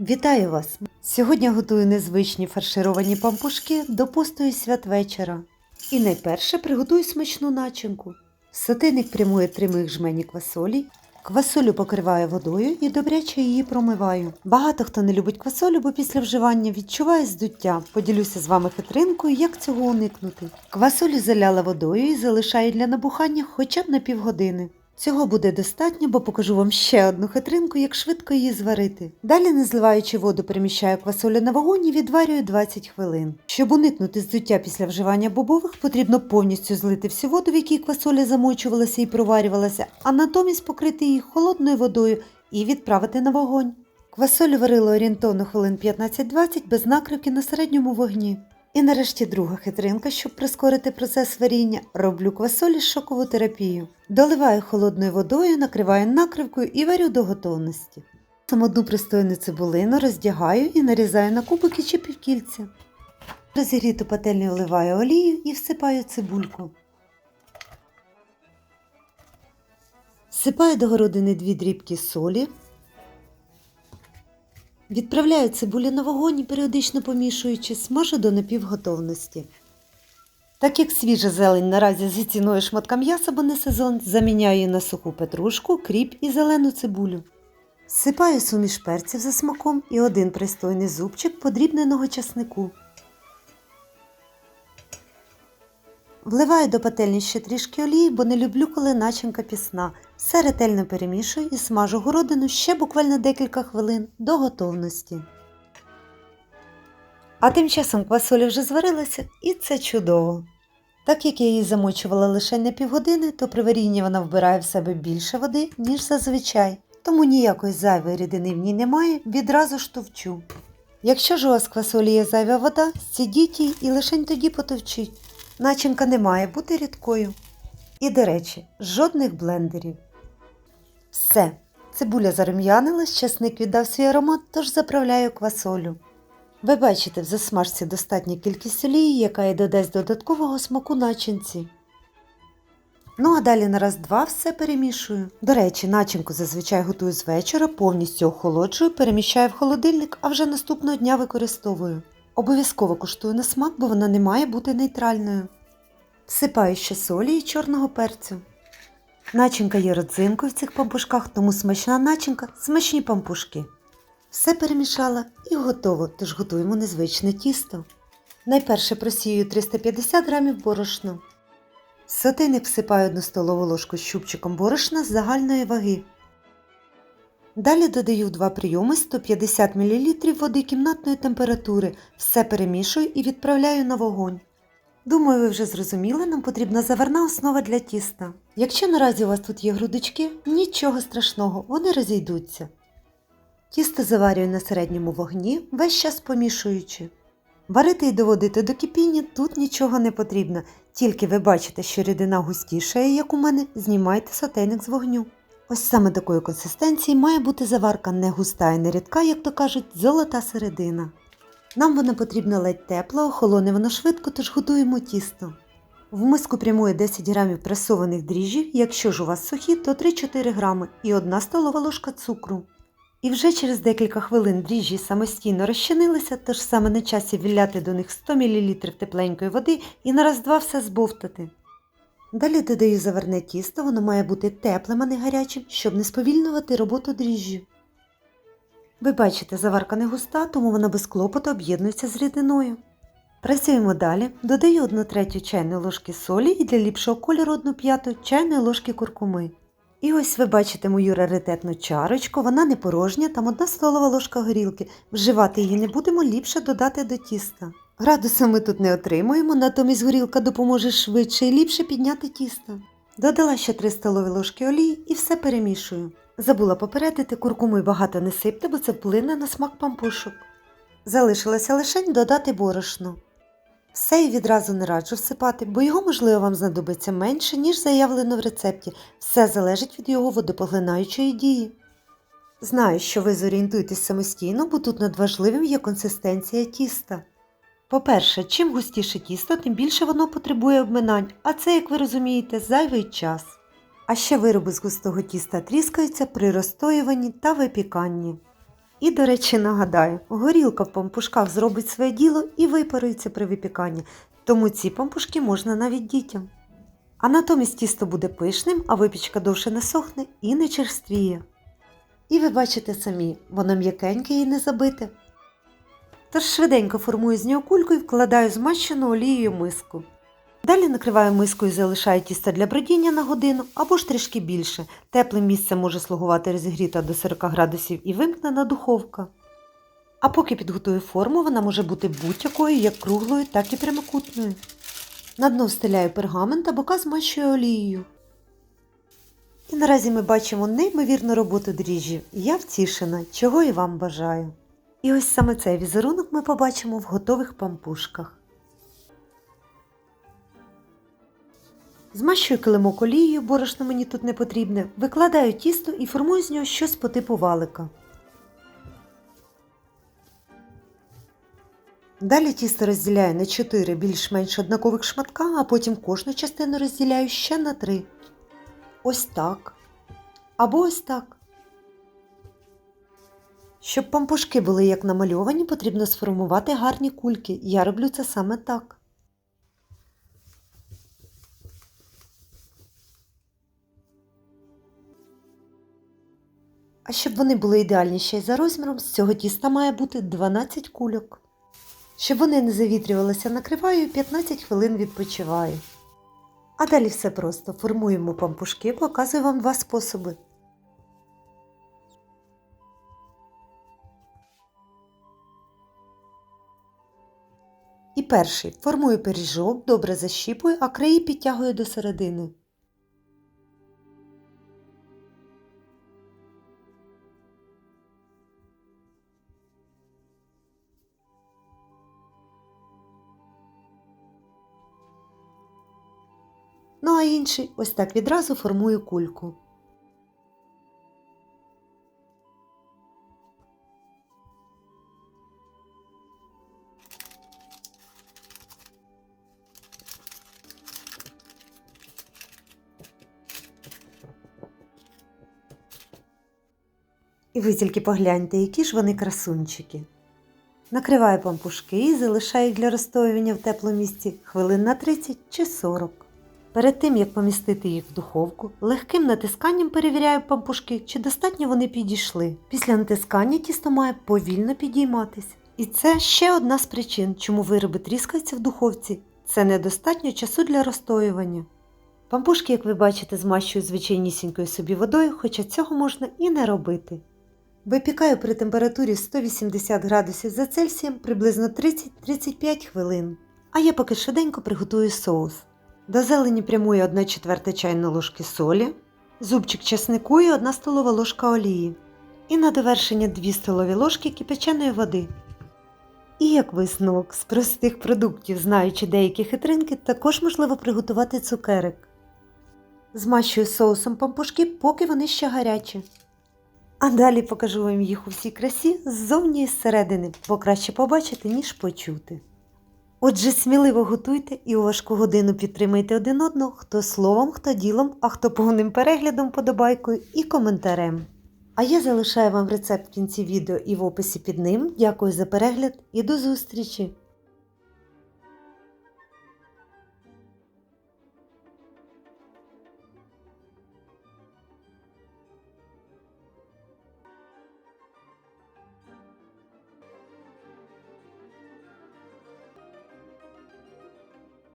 Вітаю вас! Сьогодні готую незвичні фаршировані пампушки до постої святвечора. І найперше приготую смачну начинку. Сотейник прямує три жмені квасолі. Квасолю покриваю водою і добряче її промиваю. Багато хто не любить квасолю, бо після вживання відчуває здуття. Поділюся з вами хитринкою, як цього уникнути. Квасолю заляла водою і залишаю для набухання хоча б на півгодини. Цього буде достатньо, бо покажу вам ще одну хитринку, як швидко її зварити. Далі, не зливаючи воду, переміщаю квасолю на вогонь і відварюю 20 хвилин. Щоб уникнути здуття після вживання бобових, потрібно повністю злити всю воду, в якій квасоля замочувалася і проварювалася, а натомість покрити її холодною водою і відправити на вогонь. Квасолю варила орієнтовно хвилин 15-20 без накривки на середньому вогні. І нарешті друга хитринка, щоб прискорити процес варіння, роблю квасолі шокову терапію. Доливаю холодною водою, накриваю накривкою і варю до готовності. Сам одну пристойну цибулину роздягаю і нарізаю на кубики чи півкільця. Розігріту пательню вливаю олію і всипаю цибульку. Всипаю до городини дві дрібки солі, Відправляю цибулю на вогонь періодично помішуючи, смажу до напівготовності. Так як свіжа зелень наразі за ціною шматка м'яса, бо не сезон, заміняю її на суху петрушку, кріп і зелену цибулю. Сипаю суміш перців за смаком і один пристойний зубчик подрібненого часнику. Вливаю до пательні ще трішки олії, бо не люблю, коли начинка пісна. Все ретельно перемішую і смажу городину ще буквально декілька хвилин до готовності. А тим часом квасоля вже зварилася і це чудово. Так як я її замочувала лише на півгодини, то при варінні вона вбирає в себе більше води, ніж зазвичай, тому ніякої зайвої рідини в ній немає, відразу ж товчу. Якщо ж у вас квасолі є зайва вода, стідіть її і лише тоді потовчіть. Начинка не має бути рідкою. І, до речі, жодних блендерів. Все, цибуля зарум'янилась, часник віддав свій аромат, тож заправляю квасолю. Ви бачите в засмажці достатня кількість олії, яка і додасть додаткового смаку начинці. Ну а далі на раз-два все перемішую. До речі, начинку зазвичай готую з вечора, повністю охолоджую, переміщаю в холодильник, а вже наступного дня використовую. Обов'язково куштую на смак, бо вона не має бути нейтральною. Всипаю ще солі і чорного перцю. Начинка є родзинкою в цих пампушках, тому смачна начинка смачні пампушки. Все перемішала і готово, тож готуємо незвичне тісто. Найперше просію 350 г борошна. В всипаю 1 столову ложку з щупчиком борошна з загальної ваги. Далі додаю в два прийоми 150 мл води кімнатної температури, все перемішую і відправляю на вогонь. Думаю, ви вже зрозуміли, нам потрібна заварна основа для тіста. Якщо наразі у вас тут є грудочки, нічого страшного, вони розійдуться. Тісто заварюю на середньому вогні, весь час помішуючи. Варити і доводити до кипіння тут нічого не потрібно, тільки ви бачите, що рідина густішає, як у мене, знімайте сотейник з вогню. Ось саме такої консистенції має бути заварка не густа і не рідка, як то кажуть, золота середина. Нам вона потрібна ледь тепла, охолоне воно швидко, тож готуємо тісто. В миску прямує 10 грамів пресованих дріжджів, якщо ж у вас сухі, то 3-4 грами і 1 столова ложка цукру. І вже через декілька хвилин дріжджі самостійно розчинилися, тож саме на часі віляти до них 100 мл тепленької води і на раз-два все збовтати. Далі додаю заверне тісто, воно має бути теплим, а не гарячим, щоб не сповільнювати роботу дріжджів. Ви бачите, заварка не густа, тому вона без клопоту об'єднується з рідиною. Працюємо далі. Додаю 1 третю чайної ложки солі і для ліпшого кольору 1 п'яту чайної ложки куркуми. І ось ви бачите мою раритетну чарочку, вона не порожня, там 1 столова ложка горілки. Вживати її не будемо, ліпше додати до тіста. Градуса ми тут не отримуємо, натомість горілка допоможе швидше і ліпше підняти тісто. Додала ще 3 столові ложки олії і все перемішую. Забула попередити, куркуми багато не сипте, бо це вплине на смак пампушок. Залишилося лише додати борошно. Все і відразу не раджу всипати, бо його, можливо, вам знадобиться менше, ніж заявлено в рецепті. Все залежить від його водопоглинаючої дії. Знаю, що ви зорієнтуєтесь самостійно, бо тут надважливим є консистенція тіста. По-перше, чим густіше тісто, тим більше воно потребує обминань, а це, як ви розумієте, зайвий час. А ще вироби з густого тіста тріскаються при розстоюванні та випіканні. І, до речі, нагадаю, горілка в пампушках зробить своє діло і випарується при випіканні, тому ці пампушки можна навіть дітям. А натомість тісто буде пишним, а випічка довше не сохне і не черствіє. І ви бачите самі, воно м'якеньке і не забите. Тож швиденько формую з нього кульку і вкладаю змащену олією миску. Далі накриваю мискою і залишаю тісто для бродіння на годину або ж трішки більше. Теплим місцем може слугувати розігріта до 40 градусів і вимкнена духовка. А поки підготую форму, вона може бути будь-якою, як круглою, так і прямокутною. На дно встиляю пергамент, а бока змащую олією. І наразі ми бачимо неймовірну роботу дріжджів. Я втішена, чого і вам бажаю. І ось саме цей візерунок ми побачимо в готових пампушках. Змащую килимок олією, борошно мені тут не потрібне, викладаю тісто і формую з нього щось по типу валика. Далі тісто розділяю на 4 більш-менш однакових шматка, а потім кожну частину розділяю ще на 3. Ось так. Або ось так. Щоб пампушки були як намальовані, потрібно сформувати гарні кульки. Я роблю це саме так. А щоб вони були ідеальні ще й за розміром, з цього тіста має бути 12 кульок. Щоб вони не завітрювалися, накриваю і 15 хвилин відпочиваю. А далі все просто. Формуємо пампушки, показую вам два способи. І перший формую пиріжок, добре защіпую, а краї підтягую до середини. Ну а інший ось так відразу формую кульку. І ви тільки погляньте, які ж вони красунчики. Накриваю пампушки і залишаю для розстоювання в теплому місці хвилин на 30 чи 40. Перед тим, як помістити їх в духовку, легким натисканням перевіряю пампушки, чи достатньо вони підійшли. Після натискання тісто має повільно підійматись. І це ще одна з причин, чому вироби тріскаються в духовці. Це недостатньо часу для розстоювання. Пампушки, як ви бачите, змащую звичайнісінькою собі водою, хоча цього можна і не робити. Випікаю при температурі 180 градусів за Цельсієм приблизно 30-35 хвилин. А я поки швиденько приготую соус. До зелені прямую 1 четверта чайної ложки солі, зубчик чеснику і 1 столова ложка олії. І на довершення 2 столові ложки кипяченої води. І як висновок, з простих продуктів, знаючи деякі хитринки, також можливо приготувати цукерик. Змащую соусом пампушки, поки вони ще гарячі. А далі покажу вам їх у всій красі ззовні і зсередини, бо краще побачити, ніж почути. Отже, сміливо готуйте і у важку годину підтримайте один одного, хто словом, хто ділом, а хто повним переглядом, подобайкою і коментарем. А я залишаю вам рецепт в кінці відео і в описі під ним. Дякую за перегляд і до зустрічі!